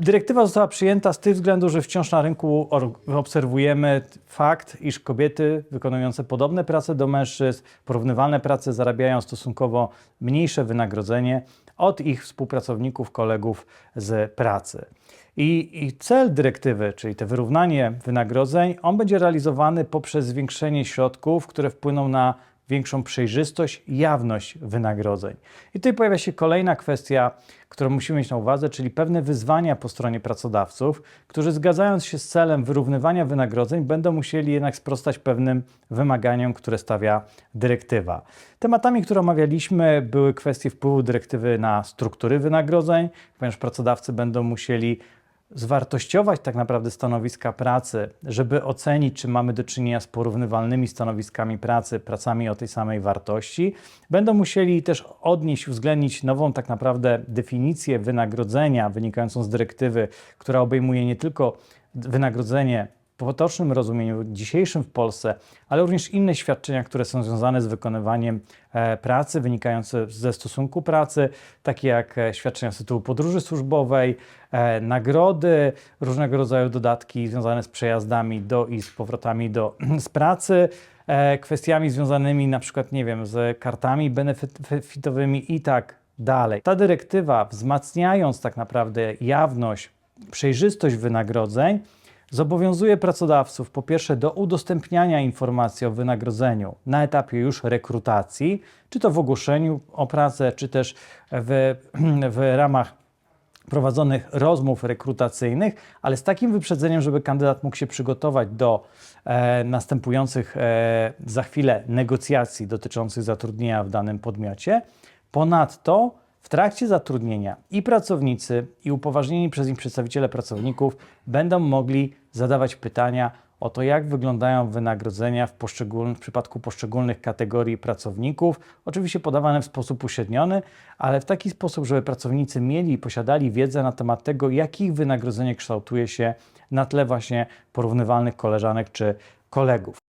Dyrektywa została przyjęta z tych względów, że wciąż na rynku obserwujemy fakt, iż kobiety wykonujące podobne prace do mężczyzn, porównywalne prace zarabiają stosunkowo mniejsze wynagrodzenie od ich współpracowników, kolegów z pracy. I, I cel dyrektywy, czyli te wyrównanie wynagrodzeń, on będzie realizowany poprzez zwiększenie środków, które wpłyną na większą przejrzystość, jawność wynagrodzeń. I tutaj pojawia się kolejna kwestia, którą musimy mieć na uwadze, czyli pewne wyzwania po stronie pracodawców, którzy zgadzając się z celem wyrównywania wynagrodzeń, będą musieli jednak sprostać pewnym wymaganiom, które stawia dyrektywa. Tematami, które omawialiśmy, były kwestie wpływu dyrektywy na struktury wynagrodzeń, ponieważ pracodawcy będą musieli zwartościować tak naprawdę stanowiska pracy, żeby ocenić, czy mamy do czynienia z porównywalnymi stanowiskami pracy, pracami o tej samej wartości. Będą musieli też odnieść, uwzględnić nową tak naprawdę definicję wynagrodzenia wynikającą z dyrektywy, która obejmuje nie tylko wynagrodzenie potocznym rozumieniu dzisiejszym w Polsce, ale również inne świadczenia, które są związane z wykonywaniem e, pracy, wynikające ze stosunku pracy, takie jak e, świadczenia z tytułu podróży służbowej, e, nagrody, różnego rodzaju dodatki związane z przejazdami do i z powrotami do, z pracy, kwestiami związanymi na przykład, nie wiem, z kartami benefitowymi i tak dalej. Ta dyrektywa, wzmacniając tak naprawdę jawność, przejrzystość wynagrodzeń, zobowiązuje pracodawców po pierwsze do udostępniania informacji o wynagrodzeniu na etapie już rekrutacji, czy to w ogłoszeniu o pracę, czy też w, w ramach prowadzonych rozmów rekrutacyjnych, ale z takim wyprzedzeniem, żeby kandydat mógł się przygotować do e, następujących e, za chwilę negocjacji dotyczących zatrudnienia w danym podmiocie. Ponadto w trakcie zatrudnienia i pracownicy, i upoważnieni przez nich przedstawiciele pracowników będą mogli zadawać pytania o to, jak wyglądają wynagrodzenia w, w przypadku poszczególnych kategorii pracowników. Oczywiście podawane w sposób uśredniony, ale w taki sposób, żeby pracownicy mieli i posiadali wiedzę na temat tego, jak ich wynagrodzenie kształtuje się na tle właśnie porównywalnych koleżanek czy kolegów.